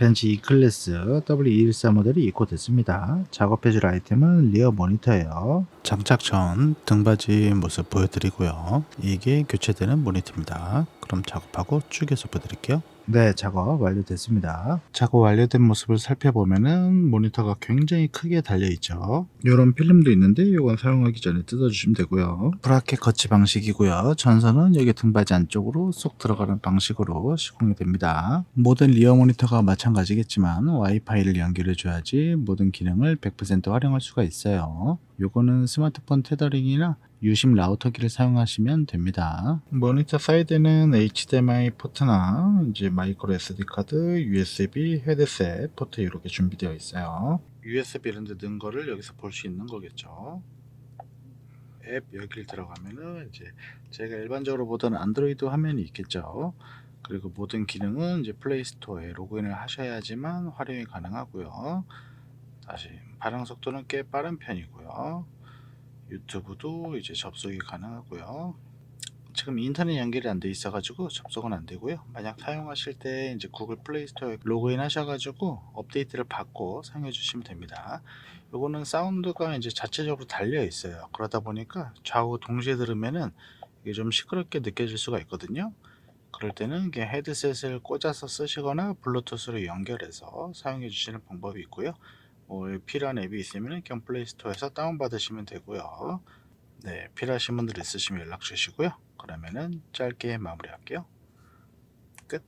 벤치 E클래스 W214 모델이 입고됐습니다. 작업해줄 아이템은 리어 모니터예요. 장착 전 등받이 모습 보여드리고요. 이게 교체되는 모니터입니다. 그럼 작업하고 쭉에서 보여드릴게요. 네, 작업 완료됐습니다. 작업 완료된 모습을 살펴보면은 모니터가 굉장히 크게 달려있죠. 이런 필름도 있는데 이건 사용하기 전에 뜯어주시면 되고요. 브라켓 거치 방식이고요. 전선은 여기 등받이 안쪽으로 쏙 들어가는 방식으로 시공이 됩니다. 모든 리어 모니터가 마찬가지겠지만 와이파이를 연결해줘야지 모든 기능을 100% 활용할 수가 있어요. 요거는 스마트폰 테더링이나 유심 라우터기를 사용하시면 됩니다. 모니터 사이드는 HDMI 포트나 이제 마이크로 SD 카드, USB, 헤드셋 포트 이렇게 준비되어 있어요. USB 이런 데 넣은 거를 여기서 볼 수 있는 거겠죠. 앱 여기를 들어가면은 이제 제가 일반적으로 보던 안드로이드 화면이 있겠죠. 그리고 모든 기능은 이제 플레이스토어에 로그인을 하셔야지만 활용이 가능하고요. 다시 반응 속도는 꽤 빠른 편이고요. 유튜브도 이제 접속이 가능하고요. 지금 인터넷 연결이 안 돼 있어가지고 접속은 안 되고요. 만약 사용하실 때 이제 구글 플레이 스토어에 로그인 하셔가지고 업데이트를 받고 사용해 주시면 됩니다. 요거는 사운드가 이제 자체적으로 달려 있어요. 그러다 보니까 좌우 동시에 들으면은 이게 좀 시끄럽게 느껴질 수가 있거든요. 그럴 때는 이게 헤드셋을 꽂아서 쓰시거나 블루투스로 연결해서 사용해 주시는 방법이 있고요. 뭐 필요한 앱이 있으면 그냥 플레이스토어에서 다운받으시면 되고요. 네, 필요하신 분들 있으시면 연락 주시고요. 그러면은 짧게 마무리할게요. 끝.